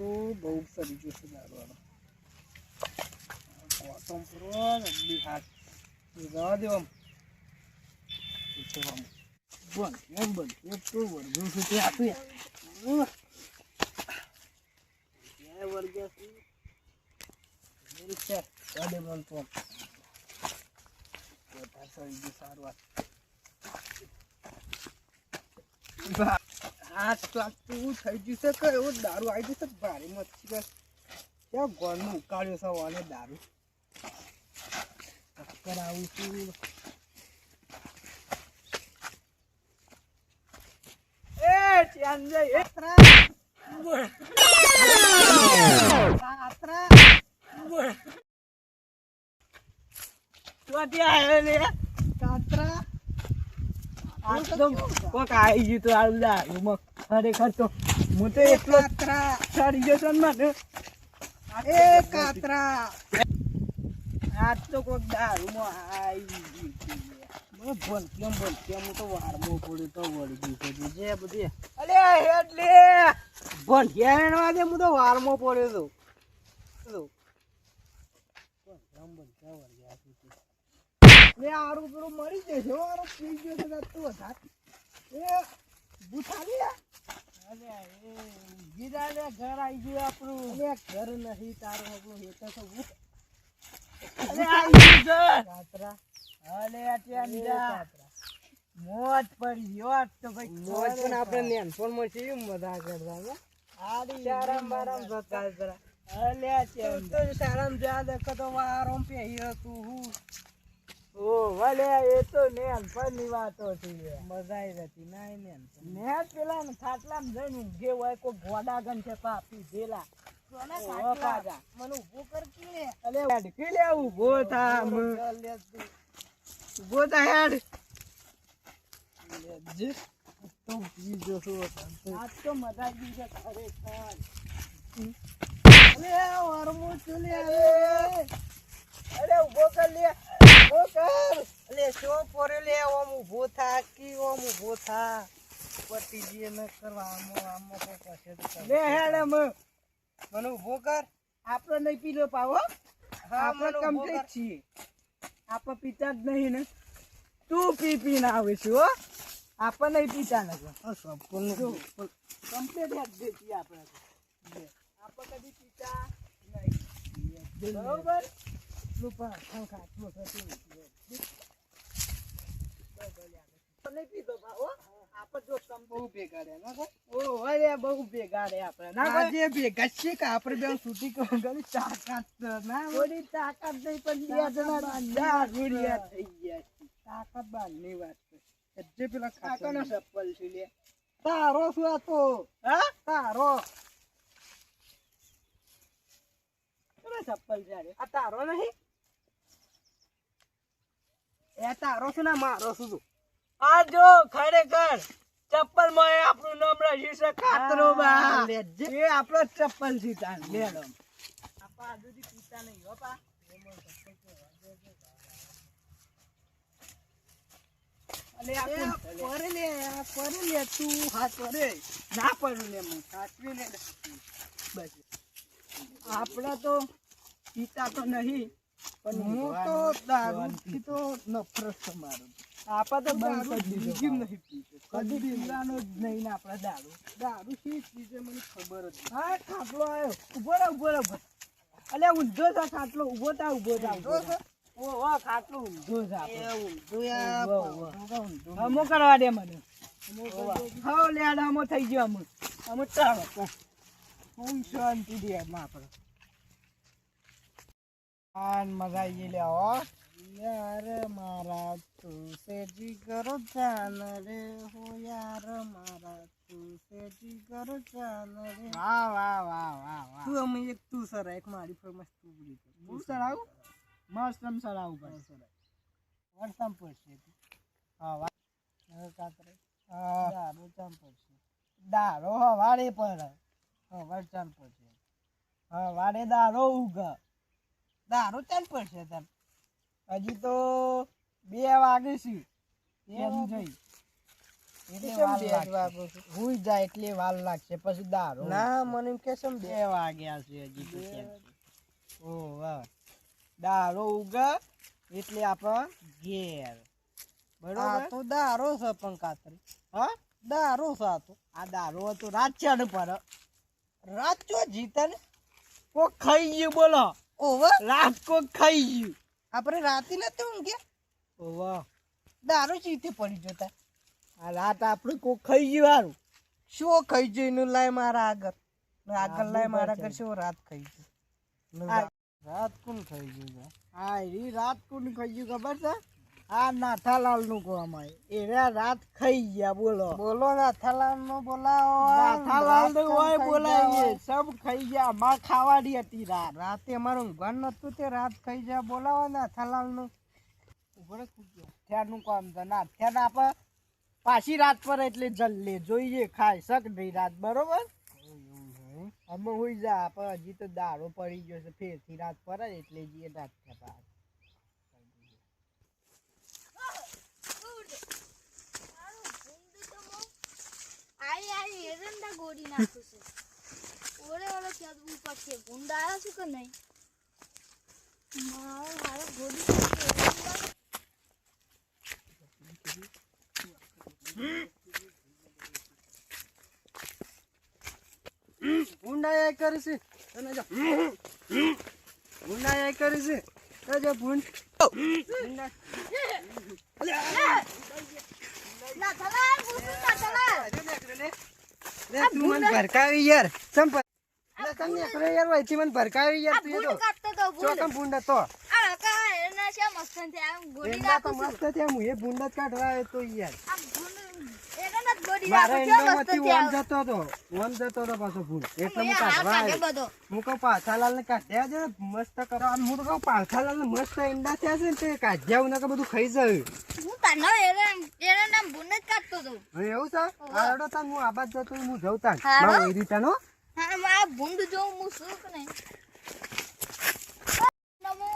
તો બહુ સારી ગયો છે દારૂવાળો. કોટમ પૂરો હાથ. જવા દો આમ. બંધ એમ બંધ એક તો વર્ગો છે તે આપી. વર્ગ્યા છે. સારું વાત. આ ચાકતું થઈ ગયું છે. કે એવો દારૂ આવી જશે ભારે મચ્છી કે ક્યાં ગોળનું ઉકાળ્યો છે વાને દારૂ? ચક્કર આવું છું. એ ચાંદે એ આત્રા આવ્યો તો કોક આવી ગયું તો દારૂમાં ખરેખર તો હું તો એટલો ચડી ગયો ને મને એ કાતરા. આજ તો કોક દારૂમાં આવી ગયું છે. કેમ ભલ કેમ હું તો વારમાં પડ્યો તો વળી ગયું જે બધી અલે હેડ લે કેમ હું તો વારમાં પડ્યો તો તો. કેમ ભલ કેમ વળી ગયા છે. તે. લે આરો પેલું મરી જશે આરો પી ગયો છે તું હતા એ બુથારી આ. અલે એ ગીરા લે ઘર આવી ગયું આપણું અલે ઘર નહીં તારો આપણું હેઠે તો ઉઠ. અલે આવી ગયું. કાતરા. અલે ત્યાં જા. મોજ પડી ગયો આજ તો ભાઈ મોજ પણ આપણે નેનપણમાં છે એમ મજા કરતા ને આડી આરામ બારામ જતા અલે ત્યાં તો સારામ જા દેખો તો વારોમ પહેર્યો તું હું ઓ ભલે એ તો નેનપણની વાતો છે. મજા આવી જતી ના નેન ને પેલા ને ખાટલામાં જઈને ઊંઘે હોય કોઈ ગોડા ગન છે પાપી જેલા મને ઊભો કર લે અલે હેડ લે ઊભો થા હેડ. તો બીજો આજ તો મજા આવી છે ખરેખર. અલે લે અરે. ઊભો કર લે. કર. અલે શો પોરે લે ઓમ ઊભો થા કી ઓમ ઊભો થા? પટી જે ન કરવા આમો આમો કો કશે લે હેડે મ મને ઊભો કર. આપણે નહીં પીલો પાવો આપણે કમ્પ્લીટ છીએ. આપણે પીતા જ નહીં ને. તું પી પી ના આવે છે હો. આપણે નહીં પીતા નથી કમ્પ્લીટ હેડ દેતી આપણે. આપણે કદી પીતા નહીં. બરોબર? રૂપા ખાવ ખાટલો થતું નહીં પીતો પાવો આપણે જો કમ બહુ ભેગા રહ્યા ના ઓ અરે બહુ ભેગા રહ્યા આપણે ના આજે ભેગા છે કે આપણે બે છૂટી કહો ગલી તાકાત ના થોડી તાકાત નહીં પણ બે જણા દારૂડિયા થઈ ગયા તાકાત બારની વાત છે. જે પેલા કાકાનો ચપ્પલ છે લે તારો શું આ તો હા? તારો. ચપ્પલ જ્યારે આ તારો નહીં? એ તારો શું ને મારો શું તું આ જો ખરેખર ચપ્પલમાં આપણું નામ રાખ્યું છે કાતરો બા એ આપણો ચપ્પલ છે તાન લેડો આપા આજુથી પીતા નહીં હો પા. અલે આ કોણ લે? આ લે તું? હાથ પરે ના પડું લે હું સાચવી લે બસ. આપણા તો પીતા તો નહીં. પણ હું તો દારૂથી તો નફરત છે મારું આપા તો બંધ કરી નહીં પીતો કદી પીવાનો જ નહીં ને આપણા દારૂ. દારૂ શી પીશે મને ખબર જ હા ખાટલો આવ્યો. ઊભો રહો ઊભો રહો. અલે ઊંધો છે ખાટલો. ઊભો થા ઊભો થા ઊભો થા. કરવા દે મને. હા થઈ ગયો અમો અમો ચાલો હું શાંતિ દે આપડે આન મજા આવી લે હો. યાર મારા તું સે જીગર જાન રે હો યાર મારા તું સે જીગર જાન રે. વાહ વાહ વાહ વાહ વાહ. તું અમે એક તું સર એક મારી ફેમસ તું પૂરી કર. હું સરાવું મસ્ત આમ સરાવું પર વરસામ પડશે હા વાહ. હવે કાતરે દારૂ ચામ પડશે? દારો હવાડે પર. હા વરસામ પડશે. હા વાડે દારો ઉગ. દારૂ ચાલ પડશે તને. હજી તો બે વાગે છે. એમ જઈ? હુઈ જાય એટલે વાર લાગશે. પછી દારૂ. ના મને કે કેમ બે બે વાગ્યા છે હજી ઓ વાહ. દારૂ ઉગે એટલે આપણે ઘેર. બરોબર? તો દારો છે પણ કાતરી હા? દારૂ છે આ તો. આ દારૂ હતું. રાત ને પર. રાત ચો જીતે ને કોક ખાઈ ગયું બોલો. ઓવર રાત કો ખાઈ ગયું. આપણે રાતે નથી ઊંઘ્યા ઓ વાહ દારૂ જીતે પડી જતા. આ રાત આપણે કોક ખાઈ ગયું હારું. શું ખાઈ જઈને લાય મારા આગળ. આગળ લાય મારા. આગળ શું રાત ખાઈ રા- રાત કોણ ખાઈ ગયું આ રાત કોણ ખાઈ ગયું ખબર છે? આ નાથાલાલનું એ એરા રાત ખાઈ ગયા બોલો. બોલો નાથાલાલનું બોલાવો નાથાલાલનું હોય બોલાવીએ. સબ ખાઈ ગયા માં ખાવાની હતી રાત. રાતે અમારું ઘર નતું તે રાત ખાઈ જાય બોલાવો નાથાલાલનું. ત્યાંનું કામ તો ના ત્યાં આપણે પાછી રાત પર એટલે જલ્લે જોઈએ ખાઈ શક નહીં રાત બરોબર? અમે હોઈ જા આપણે હજી તો દારો પડી ગયો છે ફેરથી રાત પર એટલે જઈએ રાત થતા આઈ આઈ એરંડા ગોળી નાખું છે. ઓરે ઓલો ક્યાં ઉપર છે. ગુંડા આવ્યા છે કે નહીં? મારો હારો નાખી ભૂંડા એ કરી છે. તને જો. ભૂંડા એ કરી છે. તો જો ભૂંડ. ભૂંડા તું મને ભરકાવી યાર. લે તમને એકલો યાર વહીથી મને ભરકાવી યાર તું તો. ચોકમ ભૂંડા. તો આ કા એના છે મસ્ત છે આમ ગોળી એંડા તો મસ્ત થયા હું એ ભૂંડા કાઢવા આવ્યો તો યાર. છે એંડામાંથી મસ્ત ઓમ જતો હતો. ઓમ જતો હતો પાછો ભૂંડ એટલે હું કાઢવા કાઢે આવ્યો. બધો. હું કહું પાછાલાલ ને કાઢ્યા છે? મસ્ત કરો. આમ હું તો કહું પાછાલાલ ને મસ્ત ઈંડા થયા છે ને તે કાઢ્યા હું બધું ખાઈ જાય. હું તાનો એરંડા એરંડા ભૂંડ જ કાઢતો તો હવે એવું છે? આડો તાન હું આબાદ જતો હું જવતા? મારો એ રીતાનો હા આ ભૂંડ જોઉં હું શું કે નહીં?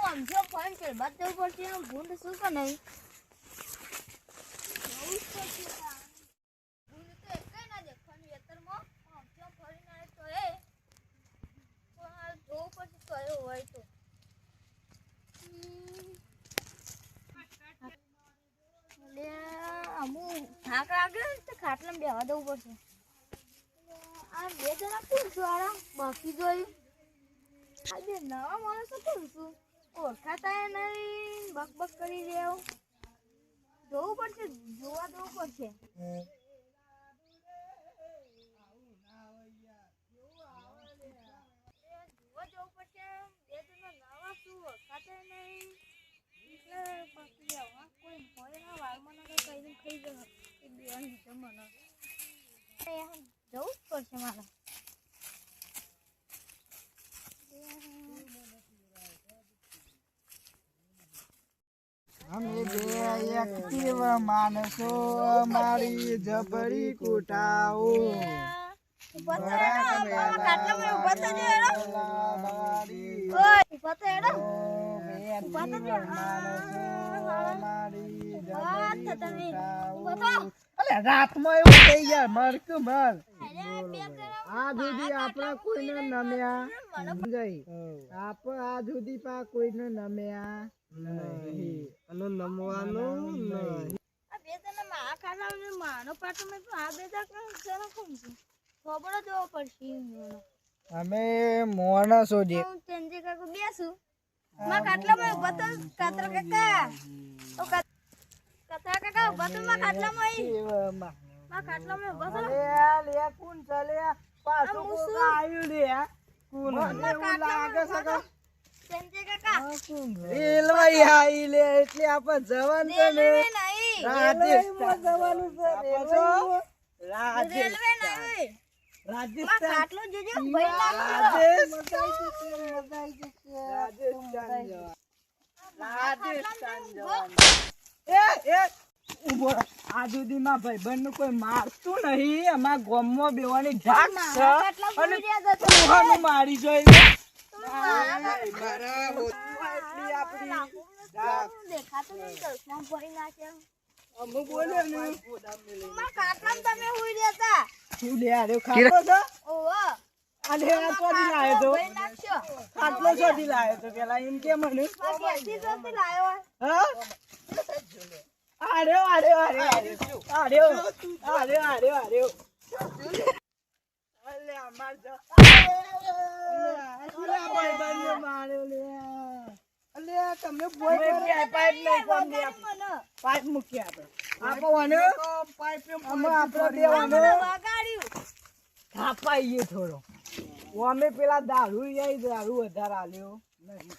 આમ જો ફોન પર બાદ જવું પડશે ભૂંડ નહીં જવું જ પડશે આ. ભૂંડ તો એકેય ના દેખવાનું ખેતરમાં. આમ જો ફરીને આવે તો એ. પણ આ જોવું હોય તો. બેહવા દેવું પડશે આ બે જણા કોણ છું આરા બાકી જોયું નવા માણસો કોણ છું ઓળખાતા નહીં બક બક કરી દેવ જોવું પડશે જોવા દેવું પડશે જોવા જવું પડશે બે જણા નવા છું ઓળખાતા ય નહીં એટલે બાકી દેવા કોઈ હોય ના વાળમાં ના કઈ કઈ ખાઈ જશે એ બે લીધે મને એ જવું જ પડશે મારે અમે બે એક્ટિવ માણસો અમારી જબરી કુટાઓ મારા થજો. માણસો અમારી ઊભા જબરી થા. તમે. અલે રાતમાં એવું થઈ ગયા મર. કે મર આ જુદી આપણા કોઈને નમ્યા. મને આપ આ જુદી પા કોઈને નમ્યા? નહીં. અને નમવાનું નહીં. આ બે જણા મારા ખાટલામાં માનો પાટો મેં આ બે ખબર જ પડશે. અમે માણસો જે હું ચંદ્રી કાકા બેસું. માં ખાટલામાં ઊભા તો કાતરા કાકા. ઓ કાતરા કાકા ઊભા તો માં ખાટલામાં અહીં. માં ખાટલામાં ઊભા તો. પાછું આ કોક મૂસું. આયુ લે કોણ મને લાગે છે કે ચંદ્રી કાકા. રેલવે આઈ લે એટલે આપણે જવાનું છે ને. રેલવે જવાનું છે રેલવે. નહીં મારા રાજસ્થાન ખાટલો જોજો ભાઈ નાખજો. રાજસ્થાન રાજસ્થાન જવાનું. રાજસ્થાન જવાનું. એ એ ઊભો રહો. આ સુધીમાં ભાઈબંધનું કોઈ મારતું નહીં એમાં ગામમાં બેવાની છે મારા અને જોઈ દેખાતું ને ખાટલામાં તમે શું લે આર્યો ખાટલો છો? ઓહો અને આ ચોથી લાયો તો. ખાટલો ચોથી લાયો તો. પેલા એમ કે મને. મારા ઘેરથી જોતી લાયો હા? આર્યો આર્યો આર્યો આર્યો આર્યો આર્યો આર્યો અલે અમાર જો. અલે આ ભાઈબંધને માર્યો લે. અલે તમે બોય પાઇપ નહીં કોમ દે પાઇપ મૂકી આપણે. આપો વાને પાઇપ અમે આપણો દેવાનો. થાપાઈએ થોડો. અમે પેલા દારૂ યાઈ દારૂ વધારે આલ્યો. નહીં.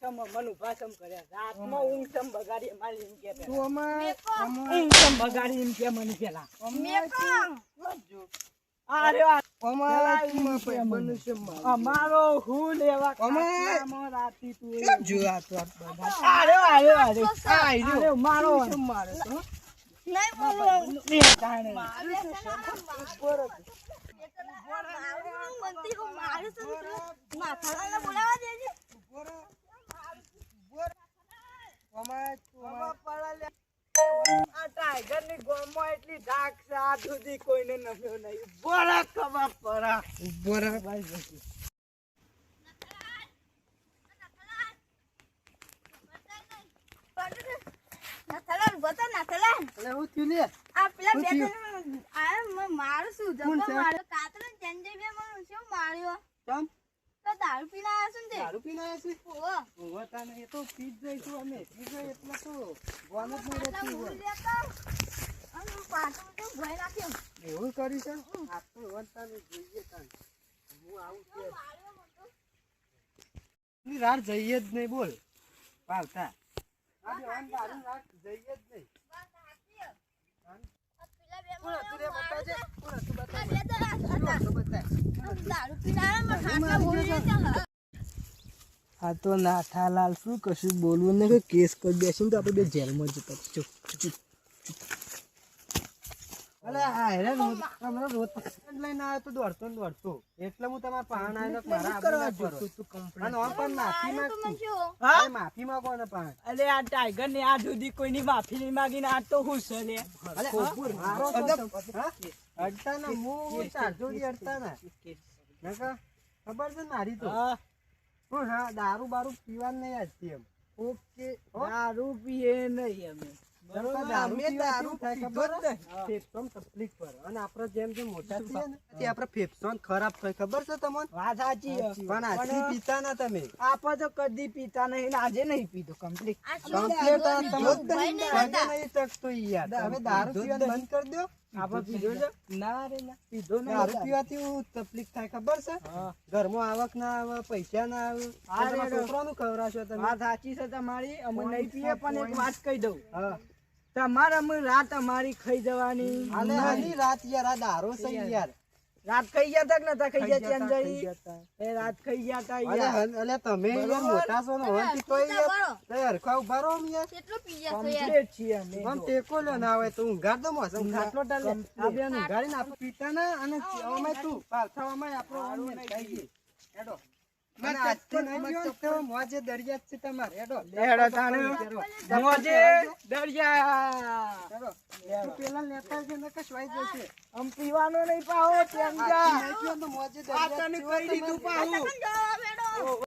તમ મન ઊભા સમ કર્યા. રાતમાં ઊંઘ સમ બગાડી અમારી એમ કે તું મેકો. ઊંઘ સમ બગાડી એમ કે મને પેલા. મેકો. અરે અમારો હું લેવા રાતી તું અરે અરે મારો નહીં બોલું ને તાણે મારું મંત્રી હું મારું છું માથાલાને બોલાવા દેજે આ ટાઈગરની ગોમમાં એટલી ધાક છે? આ સુધી કોઈને નમ્યો નહીં બરા ખબર પરા બરા નાથાલાલ બતા નાથાલાલ આ પેલા બે જણ આ મ- મારું શું કોણ જબ્બર છે? માર્યો કાતરો ને ચંજે બે મને શું માર્યો તો દારૂ પીને આવ્યા છું ને તે ઓહો આટલા ભૂલ લેતા. અને પાછું તો ભય નાખ્યો. એવું કર્યું છે? આ તો વંતાને જોઈએ તાન. હું આવું છે માર્યો મોટો. ની રાત જઈએ જ નહીં બોલ. પાલતા. દારૂ જઈએ જ નહીં વાત સાચી હે. આ પેલા બે કોણ હતું રે? માર્યો કોણ હતું હતું. દારૂ આ તો નાથાલાલ શું કશું બોલવું ને કે કેસ કરી દેશું તો આપણે બે જેલમાં જતા. ચૂપ ચૂપ. અલે હેરાન હમણાં રોજ પકડ લઈને આવ્યો તો દોડતો ને દોડતો. એટલે હું તમારા પાહણ આવ્યો મારા કરવા આબરૂ ના જોતું અને આમ પણ માફી માંગતું? હા? માફી માંગો ને પાહણ. અલે આ ટાઈગર ને આ સુધી કોઈની માફી નહીં માગીને આ તો હું છે લે. અલે મારો? અડતા ના હું? ચારજોડી અડતા ના નકા ખબર છે મારી તો? હા. હું હા દારૂ બારૂ પીવાનું નહીં આજથી એમ. ઓકે દારૂ પીએ નહીં અમે. તકલીફ પડે. અને આપણે જેમ જેમ મોટા થઈએ ને તે આપણે ફેફસામાં ખરાબ થાય ખબર છે? ઘરમાં આવક ના આવે પૈસા ના આવે. છોકરા નું રેડો. તમે? વાત સાચી છે તમારી. અમે નહીં પીએ પણ એક વાત કહી દઉં. તમારે અમે રાત અમારી ખાઈ જવાની. અને આની રાત યાર આ દારો છે યાર. રાત ખાઈ ગયા તા કે નતા ખાઈ ગયા ખાઈ જઈ ચંદરી એ રાત ખાઈ ગયા તા યાર. અલે તમે યાર મોટા છો ને હોય તો યાર? તે હરખા ઊભા રહો યાર. કેટલું પી ગયા છો યાર? કમ્પ્લીટ છીએ અમે આમ. ટેકો લ્યો ના આવે તો ઊંઘાડ દો મોસ ઊંઘ ખાટલો ડાલે આ બેન ઊંઘાડીને આપણે પીતા ના અને અમે તું. પાલથાવામાં આપણો આમ ને ખાઈ ગઈ હેડો. પીવાનો નહીં પાવો મોજે દરિયા